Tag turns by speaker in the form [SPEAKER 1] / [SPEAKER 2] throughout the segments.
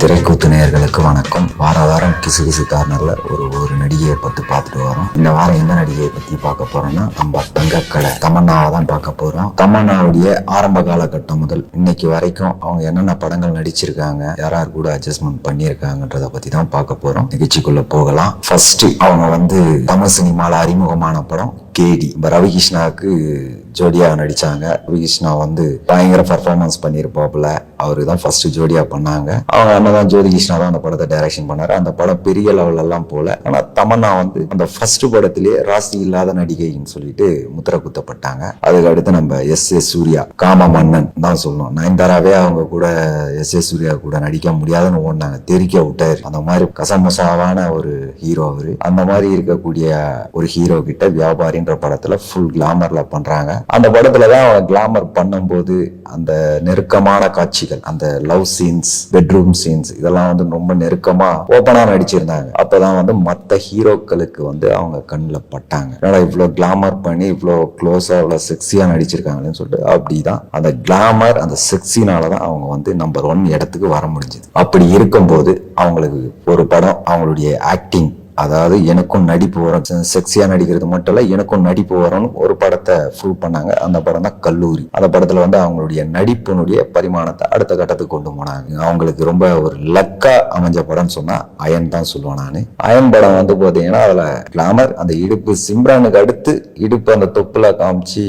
[SPEAKER 1] തിരക്കൂത്തിനെ நேயர்களுக்கு வணக்கம். வார வாரம் கிசு கிசு கார்னர்ல ஒரு ஒரு நடிகையை பற்றி பார்த்துட்டு வரோம். இந்த வாரம் எந்த நடிகையை பத்தி பார்க்க போறோம்னா நம்ம தங்கக்கலை தமன்னாவை தான் பார்க்க போறோம். தமன்னாவுடைய ஆரம்ப காலகட்டம் முதல் இன்னைக்கு வரைக்கும் அவங்க என்னென்ன படங்கள் நடிச்சிருக்காங்க யார் யார் கூட அட்ஜஸ்ட்மெண்ட் பண்ணியிருக்காங்கன்றத பத்தி தான் பார்க்க போறோம். நிகழ்ச்சிக்குள்ள போகலாம். ஃபர்ஸ்ட் அவங்க வந்து தமிழ் சினிமாவில் அறிமுகமான படம் கேடி. இப்போ ரவிகிருஷ்ணாவுக்கு ஜோடியா நடிச்சாங்க. ரவிகிருஷ்ணா வந்து பயங்கர பர்ஃபார்மன்ஸ் பண்ணியிருப்பாப்புல. அவரு தான் ஃபர்ஸ்ட் ஜோடியா பண்ணாங்க. அவங்க அண்ணன் தான் ஜோதிகிருஷ்ணா தான் அந்த படத்தை டைரக்ஷன் பண்ணார். அந்த படம் பெரிய லெவல்ல போல. ஆனால் தமன்னா வந்து அந்த ஃபர்ஸ்ட் படத்திலேயே ராசி இல்லாத நடிகைன்னு சொல்லிட்டு முத்திர குத்தப்பட்டாங்க அதுக்கு அடுத்து நம்ம எஸ் ஏ சூர்யா காம மன்னன் தான் சொல்லணும். நயன்தாராவே அவங்க கூட எஸ் ஏ சூர்யா கூட நடிக்க முடியாதுன்னு ஓடினாங்க. தெரிக்க விட்டார். அந்த மாதிரி கசமுசாவான ஒரு ஹீரோ அவரு. அந்த மாதிரி இருக்கக்கூடிய ஒரு ஹீரோ கிட்ட வியாபாரின்ற படத்துல ஃபுல் கிளாமர்ல பண்றாங்க. அந்த படத்துல தான் அவங்க கிளாமர் பண்ணும்போது அந்த நெருக்கமான காட்சிகள் அந்த லவ் சீன்ஸ் பெட்ரூம் சீன்ஸ் இதெல்லாம் வந்து ரொம்ப நெருக்கமா ஓப்பனா நடிச்சிருந்தாங்க. அப்பதான் வந்து மத்த ஹீரோக்களுக்கு வந்து அவங்க கண்ணில் பட்டாங்க. ஏன்னா இவ்வளோ கிளாமர் பண்ணி இவ்வளோ க்ளோஸா இவ்வளோ செக்ஸியா நடிச்சிருக்காங்கன்னு சொல்லிட்டு அப்படிதான் அந்த கிளாமர் அந்த செக்ஸினால தான் அவங்க வந்து நம்பர் ஒன் இடத்துக்கு வர முடிஞ்சது. அப்படி இருக்கும்போது அவங்களுக்கு ஒரு படம் அவங்களுடைய ஆக்டிங் அதாவது எனக்கும் நடிப்பு வரும். செக்ஸியா நடிக்கிறது மட்டும் இல்ல எனக்கும் நடிப்பு வரும்னு ஒரு படத்தை ப்ரூவ் பண்ணாங்க. அந்த படம் தான் கல்லூரி. அந்த படத்துல வந்து அவங்களுடைய நடிப்பினுடைய பரிமாணத்தை அடுத்த கட்டத்துக்கு கொண்டு போனாங்க. அவங்களுக்கு ரொம்ப ஒரு லக்கா அமைஞ்ச படம்னு சொன்னா அயன் தான் சொல்லுவேன் நான். அயன் படம் வந்து பாத்தீங்கன்னா அதுல கிளாமர் அந்த இடுப்பு சிம்ரானுக்கு அடுத்து இடுப்பு அந்த தொப்புல காமிச்சு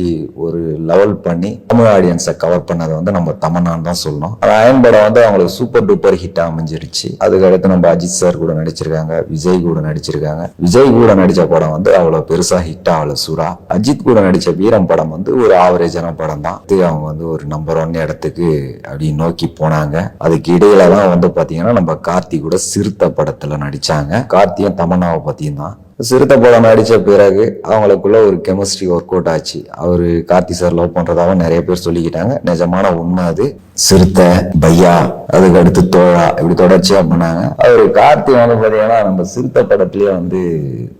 [SPEAKER 1] ஒரு லெவல் பண்ணி தமிழ் ஆடியன்ஸை கவர் பண்ணதை வந்து நம்ம தமன்னான்னு தான் சொல்லணும். அந்த அயன் படம் வந்து அவங்களுக்கு சூப்பர் டூப்பர் ஹிட் அமைஞ்சிருச்சு. அதுக்கு அடுத்து நம்ம அஜித் சார் கூட நடிச்சிருக்காங்க விஜய் கூட நடிச்சிருக்காங்க. விஜய் கூட நடிச்ச படம் வந்து அவ்வளவு பெருசா ஹிட் ஆகல சூரா அஜித் கூட நடிச்ச வீரம் படம் வந்து ஒரு ஆவரேஜான படம் தான். இது அவங்க வந்து ஒரு நம்பர் ஒன் இடத்துக்கு அப்படி நோக்கி போனாங்க. அதுக்கு இடையில தான் வந்து பாத்தீங்கன்னா நம்ம கார்த்தி கூட சிறுத்தை படத்துல நடிச்சாங்க. கார்த்தியும் தமன்னாவை பத்தியும் தான். சிறுத்தை படம் நடித்த பிறகு அவங்களுக்குள்ள ஒரு கெமிஸ்ட்ரி ஒர்க் அவுட் ஆச்சு. அவரு கார்த்தி சார் லவ் பண்றதாவும் நிறைய பேர் சொல்லிக்கிட்டாங்க. நிஜமான உண்மை அது. சிறுத்தை பையா அதுக்கு அடுத்து தோழா இப்படி தொடர்ச்சியா பண்ணாங்க. அவரு கார்த்தி வந்து பாத்தீங்கன்னா நம்ம சிறுத்தை படத்திலேயே வந்து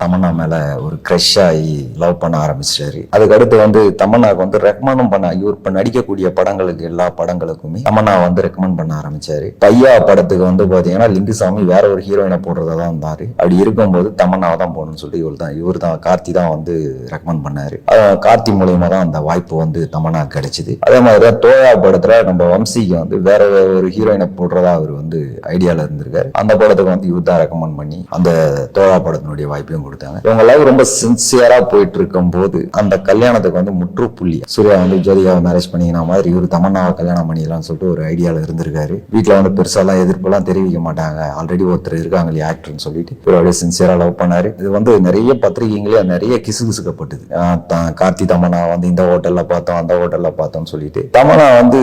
[SPEAKER 1] தமன்னா மேல ஒரு க்ரஷ் ஆகி லவ் பண்ண ஆரம்பிச்சிட்டாரு. அதுக்கு அடுத்து வந்து தமன்னாக்கு வந்து ரெக்கமெண்டும் பண்ண இவர் இப்ப நடிக்கக்கூடிய படங்களுக்கு எல்லா படங்களுக்குமே தமன்னா வந்து ரெக்கமெண்ட் பண்ண ஆரம்பிச்சாரு. பையா படத்துக்கு வந்து பாத்தீங்கன்னா லிங்குசாமி வேற ஒரு ஹீரோயினை போடுறதா தான் இருந்தாரு. அப்படி இருக்கும்போது தமன்னாவை தான் அப்படின்னு சொல்லிட்டு இவர் தான் இவர் தான் கார்த்தி தான் வந்து ரெக்கமெண்ட் பண்ணாரு. கார்த்தி மூலயமா தான் அந்த வாய்ப்பு வந்து தமன்னா கிடைச்சது. அதே மாதிரி தான் தோயா படத்துல நம்ம வம்சிக்கு வந்து வேற ஒரு ஹீரோயினை போடுறதா அவர் வந்து ஐடியால இருந்திருக்காரு. அந்த படத்துக்கு வந்து இவர் தான் ரெக்கமெண்ட் பண்ணி அந்த தோழா படத்தினுடைய வாய்ப்பையும் கொடுத்தாங்க. இவங்க லைவ் ரொம்ப சின்சியரா போயிட்டு இருக்கும் போது அந்த கல்யாணத்துக்கு வந்து முற்றுப்புள்ளி சூர்யா வந்து ஜோதிகாவை மேரேஜ் பண்ணிக்கிற மாதிரி இவர் தமன்னாவை கல்யாணம் பண்ணிக்கலாம்னு சொல்லிட்டு ஒரு ஐடியால இருந்திருக்காரு. வீட்டுல வந்து பெருசாலாம் எதிர்ப்பெல்லாம் தெரிவிக்க மாட்டாங்க. ஆல்ரெடி ஒருத்தர் இருக்காங்க இல்லையா ஆக்டர்னு சொல்லிட்டு. இவர் அப்படியே சின்சியரா லவ் பண்ணாரு. இது வந்து வந்து நிறைய பத்திரிகைங்களே நிறைய கிசு கிசுக்கப்பட்டது. கார்த்தி தமனா வந்து இந்த ஹோட்டல்ல பார்த்தோம் அந்த ஹோட்டல்ல பார்த்தோம்னு சொல்லிட்டு. தமனா வந்து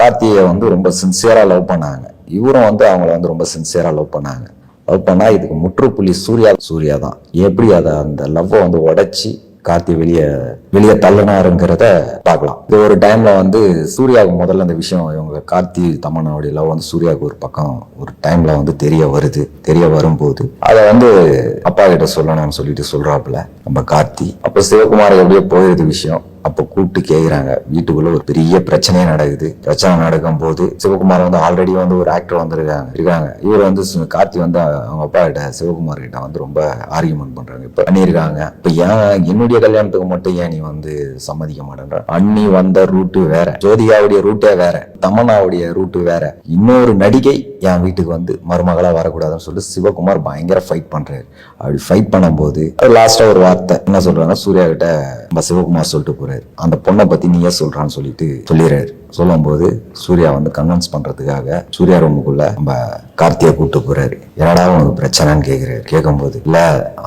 [SPEAKER 1] கார்த்தியை வந்து ரொம்ப சின்சியரா லவ் பண்ணாங்க. இவரும் வந்து அவங்கள வந்து ரொம்ப சின்சியரா லவ் பண்ணாங்க. லவ் பண்ணா இதுக்கு முற்றுப்புள்ளி சூர்யா சூர்யா தான். எப்படி அதை அந்த லவ்வை வந்து உடைச்சி கார்த்தி வெளியே வெளியே தள்ளனாருங்கிறத பார்க்கலாம். இது ஒரு டைம்ல வந்து சூர்யாவுக்கு முதல்ல அந்த விஷயம் இவங்க கார்த்தி தமன்னாவுடைய லவ் வந்து சூர்யாவுக்கு ஒரு பக்கம் ஒரு டைம்ல வந்து தெரிய வருது தெரிய வரும்போது. அதை வந்து அப்பா கிட்ட சொல்லணும்னு சொல்லிட்டு சொல்றாப்புல நம்ம கார்த்தி. அப்ப சிவகுமார் எப்படியோ போயிருது விஷயம். அப்ப கூப்பிட்டு கேக்குறாங்க. வீட்டுக்குள்ள ஒரு பெரிய பிரச்சனையே நடக்குது. பிரச்சனை நடக்கும் போது சிவகுமார் வந்து ஆல்ரெடி வந்து ஒரு ஆக்டர் வந்திருக்காங்க. இருக்காங்க. இவர் வந்து கார்த்தி வந்து அவங்க அப்பா கிட்ட சிவகுமார் கிட்ட வந்து ரொம்ப ஆர்கியூமெண்ட் பண்றாங்க. இப்ப பண்ணியிருக்காங்க இப்ப ஏன் என்னுடைய கல்யாணத்துக்கு மட்டும் ஏன் நீ வந்து சம்மதிக்க மாட்டேன்ற? அண்ணி வந்த ரூட்டு வேற. ஜோதிகாவுடைய ரூட்டே வேற. தமன்னாவுடைய ரூட்டு வேற. இன்னொரு நடிகை என் வீட்டுக்கு வந்து மருமகளாக வரக்கூடாதுன்னு சொல்லிட்டு சிவகுமார் பயங்கர ஃபைட் பண்ணுறாரு அப்படி ஃபைட் பண்ணும்போது லாஸ்ட்டாக ஒரு வார்த்தை என்ன சொல்றாங்க சூர்யா கிட்ட நம்ம சிவகுமார் சொல்லிட்டு போகிறாரு அந்த பொண்ணை பற்றி நீயே சொல்கிறான்னு சொல்லிட்டு சொல்லிடுறாரு. சொல்லும்போது சூர்யா வந்து கன்வின்ஸ் பண்றதுக்காக சூர்யா ரூமுக்குள்ள நம்ம கார்த்தியை கூப்பிட்டு போறாரு. என்னடா உனக்கு பிரச்சனைன்னு கேக்குறாரு. கேட்கும்போது இல்ல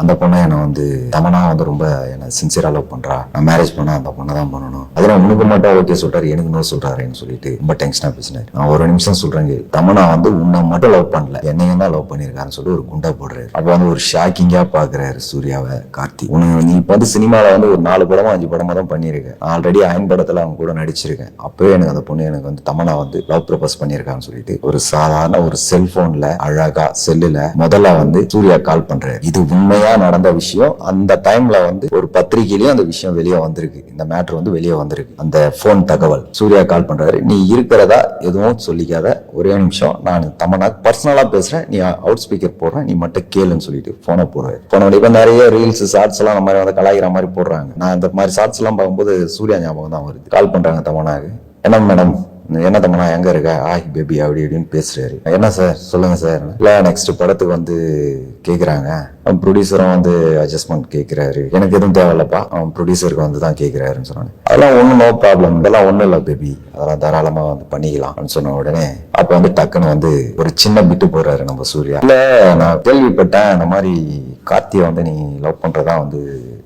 [SPEAKER 1] அந்த பொண்ணை என்ன வந்து தமனா வந்து ரொம்ப என்ன சின்சியரா லவ் பண்றா. நான் மேரேஜ் பண்ணா அந்த பொண்ணை தான் பண்ணணும். அதுல உனக்கு மட்டும் ஓகே சொல்றாரு. எனக்கு நோ சொல்றாருன்னு சொல்லிட்டு ரொம்ப டென்ஷனா பேசினாரு. நான் ஒரு நிமிஷம் சொல்றேங்க தமனா வந்து உன்னை மட்டும் லவ் பண்ணல. என்னையும் தான் லவ் பண்ணிருக்காருன்னு சொல்லி ஒரு குண்டா போடுறாரு. அப்ப வந்து ஒரு ஷாக்கிங்கா பாக்குறாரு சூர்யாவை கார்த்தி. உனக்கு நீ இப்ப வந்து சினிமால வந்து ஒரு நாலு படமும் அஞ்சு படமா தான் பண்ணியிருக்கேன் ஆல்ரெடி அயன் படத்துல அவங்க கூட நடிச்சிருக்கேன். அப்பவே எனக்கு அந்த பொண்ணு எனக்கு வந்து தமனா வந்து லவ் ப்ரப்போஸ் பண்ணியிருக்கான்னு சொல்லிட்டு ஒரு சாதாரண ஒரு செல்போன்ல அழகா செல்லுல முதல்ல வந்து சூர்யா கால் பண்றாரு. இது உண்மையா நடந்த விஷயம்? அந்த டைம்ல வந்து ஒரு பத்திரிகையிலயும் அந்த விஷயம் வெளியே வந்திருக்கு. இந்த மேட்ரு வந்து வெளியே வந்திருக்கு. அந்த போன் தகவல். சூர்யா கால் பண்றாரு. நீ இருக்கிறதா? எதுவும் சொல்லிக்காத. ஒரே நிமிஷம். நான் தமனா பர்சனலா பேசுறேன். நீ அவுட் ஸ்பீக்கர் போடுறேன். நீ மட்டும் கேளுன்னு சொல்லிட்டு போனை போடுறாரு. போன இப்ப நிறைய ரீல்ஸ் ஷார்ட்ஸ் எல்லாம் அந்த மாதிரி வந்து கலாய்க்கிற மாதிரி போடுறாங்க. நான் இந்த மாதிரி ஷார்ட்ஸ் எல்லாம் பார்க்கும்போது சூர்யா ஞாபகம் தான் வருது. கால் பண்றாங்க தமனாக்கு என்ன மேடம்? என்ன தம்மா எங்க இருக்க? ஆய் பேபி அப்படி இப்படின்னு பேசுறாரு. என்ன சார்? சொல்லுங்க சார். இல்ல நெக்ஸ்ட் படத்துக்கு வந்து கேக்குறாங்க. அவன் ப்ரொடியூசரும் வந்து அட்ஜஸ்ட்மெண்ட் கேட்குறாரு எனக்கு எதுவும் தேவையில்லப்பா. அவன் ப்ரொடியூசருக்கு வந்து தான் கேட்குறாருன்னு சொன்னாங்க. அதெல்லாம் ஒன்றும் நோ ப்ராப்ளம் இதெல்லாம் ஒன்றும் இல்லை பேபி அதெல்லாம் தாராளமாக வந்து பண்ணிக்கலாம்னு சொன்ன உடனே அப்போ வந்து டக்குன்னு வந்து ஒரு சின்ன பிட்டு போடுறாரு நம்ம சூர்யா. இல்லை நான் கேள்விப்பட்டேன். இந்த மாதிரி கார்த்தியை வந்து நீ லவ் பண்ணுறதா வந்து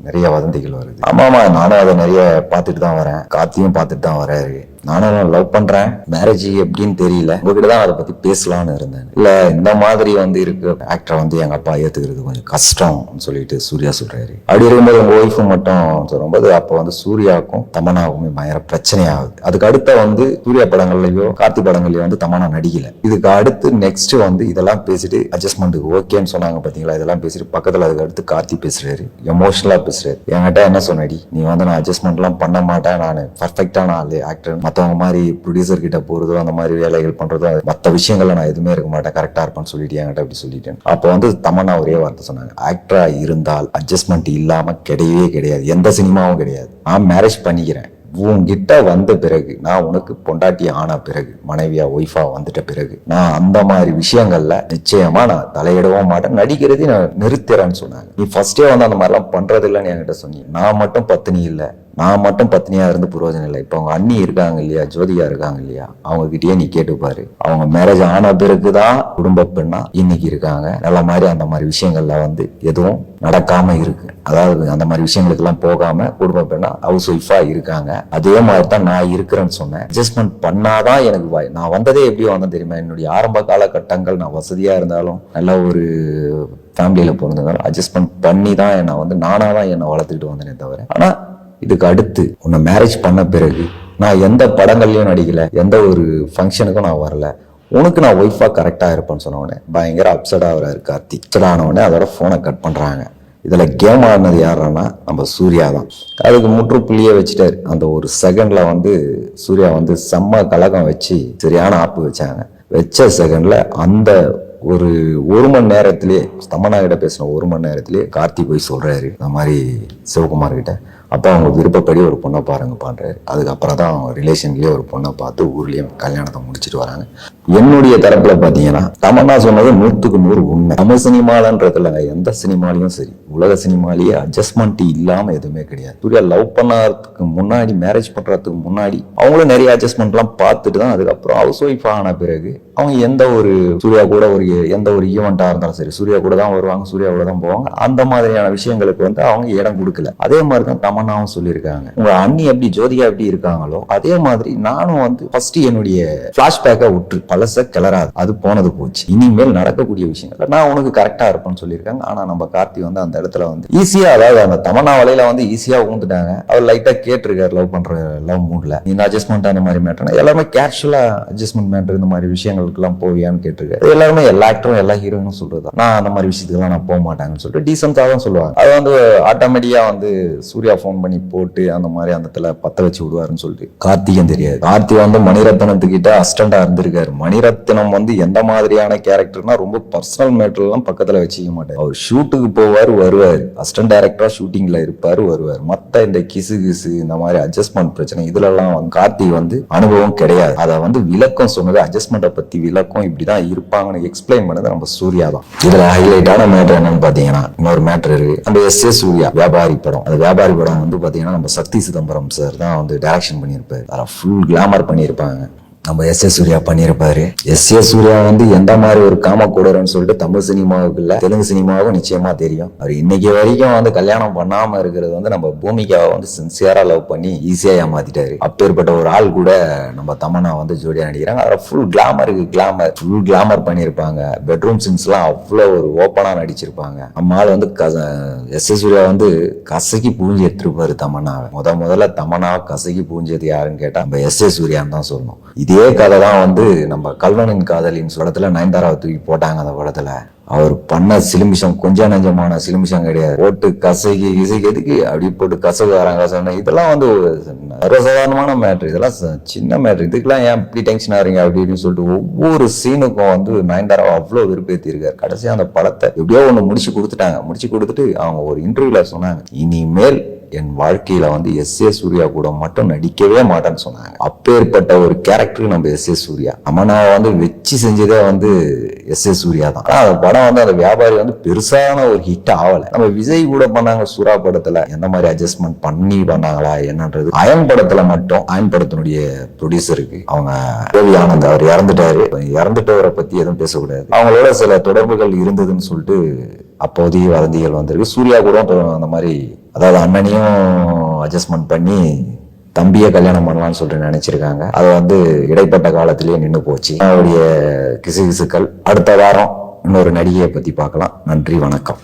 [SPEAKER 1] நிறைய வதந்திகள் வருது. ஆமாம் ஆமாம் நானும் அதை நிறைய பார்த்துட்டு தான் வரேன். கார்த்தியும் பார்த்துட்டு தான் வராரு. நானும் லவ் பண்றேன். மேரேஜ் எப்படின்னு தெரியல. உங்ககிட்ட தான் அதை பத்தி பேசலாம்னு இருந்தேன். இல்ல இந்த மாதிரி வந்து இருக்கு. ஆக்டரை வந்து எங்க அப்பா ஏத்துக்கிறது கொஞ்சம் கஷ்டம்னு சொல்லிட்டு சூர்யா சொல்றாரு. அப்படி இருக்கும்போது உங்க ஒய்ஃபும் மட்டும் சொல்லும்போது அப்போ வந்து சூர்யாவுக்கும் தமனாவுமே பயங்கர பிரச்சனை ஆகுது அதுக்கு அடுத்த வந்து சூர்யா படங்கள்லயோ கார்த்தி படங்கள்லயோ வந்து தமனா நடிக்கல. இதுக்கு அடுத்து நெக்ஸ்ட் வந்து இதெல்லாம் பேசிட்டு அட்ஜஸ்ட்மெண்ட்டுக்கு ஓகேன்னு சொன்னாங்க பாத்தீங்களா? இதெல்லாம் பேசிட்டு பக்கத்துல அதுக்கு அடுத்து கார்த்தி பேசுறாரு. எமோஷனலா பேசுறாரு. என்கிட்ட என்ன சொன்னடி? நீ வந்து நான் அட்ஜஸ்ட்மெண்ட் எல்லாம் பண்ண மாட்டேன். நான் பர்ஃபெக்டான ஆளு ஆக்டர் மற்றவங்க மாதிரி ப்ரொடியூசர் கிட்ட போகிறதோ அந்த மாதிரி வேலைகள் பண்றதோ மற்ற விஷயங்கள்ல நான் எதுவுமே இருக்க மாட்டேன். கரெக்டாக இருப்பேன்னு சொல்லிட்டு என்கிட்ட அப்படி சொல்லிட்டேன். அப்போ வந்து தமன்னா ஒரே வார்த்தை சொன்னாங்க. ஆக்டரா இருந்தால் அட்ஜஸ்ட்மெண்ட் இல்லாம கிடையவே கிடையாது. எந்த சினிமாவும் கிடையாது. நான் மேரேஜ் பண்ணிக்கிறேன். உன்கிட்ட வந்த பிறகு நான் உனக்கு பொண்டாட்டி ஆன பிறகு மனைவியா ஒய்ஃபா வந்துட்ட பிறகு நான் அந்த மாதிரி விஷயங்கள்ல நிச்சயமா நான் தலையிடவும் மாட்டேன். நடிக்கிறதையும் நான் நிறுத்துறேன்னு சொன்னாங்க. நீ ஃபர்ஸ்டே வந்து அந்த மாதிரிலாம் பண்றது இல்லைன்னு என்கிட்ட சொன்னீங்க. நான் மட்டும் பத்தினி இல்லை. நான் மட்டும் பத்னியா இருந்து புரோஜனம் இல்லை. இப்போ அவங்க அண்ணி இருக்காங்க இல்லையா ஜோதிகா இருக்காங்க இல்லையா அவங்க கிட்டயே நீ கேட்டுப்பாரு. அவங்க மேரேஜ் ஆன பிறகு தான் குடும்ப பெண்ணா இன்னைக்கு இருக்காங்க. நல்ல மாதிரி அந்த மாதிரி விஷயங்கள்ல வந்து எதுவும் நடக்காம இருக்கு. அதாவது அந்த மாதிரி விஷயங்களுக்கெல்லாம் போகாம குடும்ப பெண்ணா ஹவுஸ் ஒய்ஃபா இருக்காங்க. அதே மாதிரி தான் நான் இருக்கிறேன்னு சொன்னேன். அட்ஜஸ்ட்மெண்ட் பண்ணாதான் எனக்கு வாய் நான் வந்ததே எப்படி வந்தேன் தெரியுமா? என்னுடைய ஆரம்ப காலகட்டங்கள் நான் வசதியா இருந்தாலும் நல்ல ஒரு ஃபேமிலியில பிறந்ததாலும் அட்ஜஸ்ட்மெண்ட் பண்ணி தான் என்னை வந்து நானா தான் என்னை வளர்த்துக்கிட்டு வந்தேனே தவிர. ஆனா இதுக்கு அடுத்து உன்னை மேரேஜ் பண்ண பிறகு நான் எந்த படங்கள்லையும் நடிக்கல எந்த ஒரு ஃபங்க்ஷனுக்கும் நான் வரல. உனக்கு நான் ஒய்ஃபாக கரெக்டாக இருப்பேன்னு சொன்னவொடனே பயங்கர அப்செட் ஆகிறாரு கார்த்தி அப்செட் ஆன அதோட ஃபோனை கட் பண்ணுறாங்க இதில் கேம் ஆடினது யாருன்னா நம்ம சூர்யா தான். அதுக்கு முற்றுப்புள்ளியே வச்சுட்டாரு. அந்த ஒரு செகண்டில் வந்து சூர்யா வந்து செம்ம கலகம் வச்சு சரியான ஆப்பு வச்சாங்க. வச்ச செகண்டில் அந்த ஒரு ஒரு மணி நேரத்திலே தமன்னா கிட்ட பேசின ஒரு மணி நேரத்திலே கார்த்தி போய் சொல்றாரு இந்த மாதிரி சிவகுமார் கிட்ட அப்போ அவங்க விருப்பப்படி ஒரு பொண்ணை பாருங்க பண்றாரு அதுக்கப்புறம் தான் அவங்க ரிலேஷன்லயே ஒரு பொண்ணை பார்த்து ஊர்லயே கல்யாணத்தை முடிச்சிட்டு வராங்க. என்னுடைய தரப்புல பாத்தீங்கன்னா தமன்னா சொன்னது நூத்துக்கு நூறு உண்மை. தமிழ் சினிமாலன்றதுல எந்த சினிமாலையும் சரி. உலக சினிமாலேயே அட்ஜஸ்ட்மெண்ட் இல்லாம எதுவுமே கிடையாது. சூர்யா லவ் பண்ணறதுக்கு முன்னாடி மேரேஜ் பண்றதுக்கு முன்னாடி அவங்களும் நிறைய அட்ஜஸ்ட்மெண்ட்லாம் பார்த்துட்டு தான் அதுக்கப்புறம் ஹவுஸ் ஒய்ஃப் ஆன பிறகு அவங்க எந்த ஒரு சூர்யா கூட ஒரு எந்த ஒரு ஈவெண்ட்டாக இருந்தாலும் சரி சூர்யா கூட தான் வருவாங்க சூர்யா கூட தான் போவாங்க. அந்த மாதிரியான விஷயங்களுக்கு வந்து அவங்க இடம் கொடுக்கல. அதே மாதிரி தான் தமன்னாவும் சொல்லியிருக்காங்க. உங்க அண்ணி எப்படி ஜோதிகா எப்படி இருக்காங்களோ அதே மாதிரி நானும் வந்து ஃபர்ஸ்ட் என்னுடைய பிளாஷ்பேக்கை விட்டு பழச கிளறாது. அது போனது போச்சு. இனிமேல் நடக்கக்கூடிய விஷயங்கள். நான் உனக்கு கரெக்டா இருப்பேன்னு சொல்லியிருக்காங்க. ஆனா நம்ம கார்த்தி வந்து அந்த இடத்துல வந்து ஈஸியா அதாவது அந்த தமன்னா வலையில வந்து ஈஸியா ஊந்துட்டாங்க. அவர் லைட்டா கேட்டிருக்காரு லவ் பண்ற லவ் மூட்ல இந்த அட்ஜஸ்ட்மெண்ட் அந்த மாதிரி மேட்டர் எல்லாருமே கேஷுவலா அட்ஜஸ்ட்மெண்ட் மேட்டர் இந்த மாதிரி விஷயங்களுக்கு எல்லாம் போவியான்னு கேட்டிருக்காரு. எல்லாருமே எல்லா ஆக்டரும் எல்லா ஹீரோயினும் சொல்றது நான் அந்த மாதிரி விஷயத்துக்குலாம் நான் போக மாட்டாங்கன்னு சொல்லிட்டு டீசென்டா தான் சொல்லுவாங்க. அது வந்து ஆட்டோமேட்டிக்கா வந்து சூர்யா ஃபோன் பண்ணி போட்டு அந்த மாதிரி அந்த இடத்துல பத்த வச்சு விடுவாருன்னு சொல்லிட்டு. கார்த்திகம் தெரியாது. கார்த்தி வந்து மணிரத்னத்துக்கிட்ட அஸ்டண்டா இருந்திருக்காரு. மணிரத்னம் வந்து எந்த மாதிரியான கேரக்டர்னா ரொம்ப பர்சனல் மேட்டர்லாம் பக்கத்துல வச்சுக்க மாட்டார். அவர் ஷூட்டுக்கு போவார் வருவார் அசிஸ்டன்ட் டைரக்டரா ஷூட்டிங்ல இருப்பார் வருவார். மற்ற இந்த கிசு கிசு இந்த மாதிரி அட்ஜஸ்ட்மெண்ட் பிரச்சனை இதுலலாம் வந்து கார்த்தி வந்து அனுபவம் கிடையாது. அதை வந்து விளக்கம் சொன்னது அட்ஜஸ்ட்மெண்ட்டை பத்தி விளக்கம் இப்படிதான் இருப்பாங்கன்னு எக்ஸ்பிளைன் பண்ணது நம்ம சூர்யா தான். இதுல ஹைலைட்டான மேட்டர் என்னன்னு பாத்தீங்கன்னா இன்னொரு மேட்டர் இருக்கு. அந்த எஸ் ஏ சூர்யா வியாபாரி படம். அந்த வியாபாரி படம் வந்து பாத்தீங்கன்னா நம்ம சக்தி சிதம்பரம் சார் தான் வந்து டைரக்ஷன் பண்ணியிருப்பாரு. அதில் ஃபுல் கிளாமர் பண்ணியிருப்பாங்க. நம்ம எஸ் ஏ சூர்யா பண்ணியிருப்பாரு. எஸ் ஏ சூர்யா வந்து எந்த மாதிரி ஒரு காமக்கூடர்னு சொல்லிட்டு தமிழ் சினிமாவுக்கு இல்ல தெலுங்கு சினிமாவுக்கும் நிச்சயமா தெரியும். அவர் இன்னைக்கு வரைக்கும் வந்து கல்யாணம் பண்ணாம இருக்கிறது வந்து நம்ம பூமிக்காவை வந்து சின்சியரா லவ் பண்ணி ஈஸியா ஏமாத்திட்டாரு. அப்பேற்பட்ட ஒரு ஆள் கூட நம்ம தமன்னா வந்து ஜோடியா நடிக்கிறாங்க. அதில் ஃபுல் கிளாமருக்கு கிளாமர் ஃபுல் கிளாமர் பண்ணியிருப்பாங்க. பெட்ரூம் சீன்ஸ்லாம் அவ்வளோ ஒரு ஓப்பனா நடிச்சிருப்பாங்க. நம்ம ஆள் வந்து எஸ் ஏ சூர்யா வந்து கசக்கி பூஞ்சி எடுத்திருப்பாரு தமனாவை முத முதல்ல தமனா கசக்கி பூஞ்சது யாருன்னு கேட்டா நம்ம எஸ் ஏ சூர்யான்னு தான் சொல்லணும். இதே இதே கதை தான் வந்து நம்ம கல்வனின் காதலின் படத்துல நயன்தாராவை தூக்கி போட்டாங்க அந்த படத்துல. அவர் பண்ண சிலிமிஷம் கொஞ்சம் நஞ்சமான சிலிமிஷம் கிடையாது. போட்டு கசகி இசைக்கு எதுக்கு அப்படி போட்டு கசகு வராங்க சொன்ன இதெல்லாம் வந்து சர்வசாதாரணமான மேட்ரு இதெல்லாம் ச- சின்ன மேட்ரு இதுக்கெல்லாம் ஏன் இப்படி டென்ஷன் ஆறீங்க அப்படின்னு சொல்லிட்டு ஒவ்வொரு சீனுக்கும் வந்து நயன்தாராவை அவ்வளோ விருப்பேற்றிருக்காரு கடைசியாக அந்த படத்தை எப்படியோ ஒன்று முடிச்சு கொடுத்துட்டாங்க. முடிச்சு கொடுத்துட்டு அவங்க ஒரு இன்டர்வியூல சொன்னாங்க இனிமேல் என் வாழ்க்கையில வந்து எஸ் ஏ சூர்யா கூட மட்டும் நடிக்கவே மாட்டேன்னு சொன்னாங்க. அப்பேற்பட்ட ஒரு கேரக்டர் நம்ம எஸ் ஏ சூர்யா. அமனாவை வந்து வச்சு செஞ்சதே வந்து எஸ் ஏ சூர்யா தான். ஆனா அந்த படம் வந்து அந்த வியாபாரி வந்து பெருசான ஒரு ஹிட் ஆகல. நம்ம விஜய் கூட பண்ணாங்க சூரா படத்துல. எந்த மாதிரி அட்ஜஸ்ட்மெண்ட் பண்ணி பண்ணாங்களா என்னன்றது. அயன் படத்துல மட்டும் அயன் படத்தினுடைய ப்ரொடியூசருக்கு அவங்க ரவி ஆனந்த் அவர் இறந்துட்டாரு. இறந்துட்டவரை பத்தி எதுவும் பேசக்கூடாது. அவங்களோட சில தொடர்புகள் இருந்ததுன்னு சொல்லிட்டு அப்போதைய வதந்திகள் வந்திருக்கு. சூர்யா கூட அந்த மாதிரி அதாவது அண்ணனையும் அட்ஜஸ்ட்மெண்ட் பண்ணி தம்பியை கல்யாணம் பண்ணலாம்னு சொல்லிட்டு நினைச்சிருக்காங்க. அது வந்து இடைப்பட்ட காலத்திலேயே நின்று போச்சு. அவருடைய கிசுகிசுக்கள் அடுத்த வாரம் இன்னொரு நடிகையை பத்தி பார்க்கலாம். நன்றி வணக்கம்.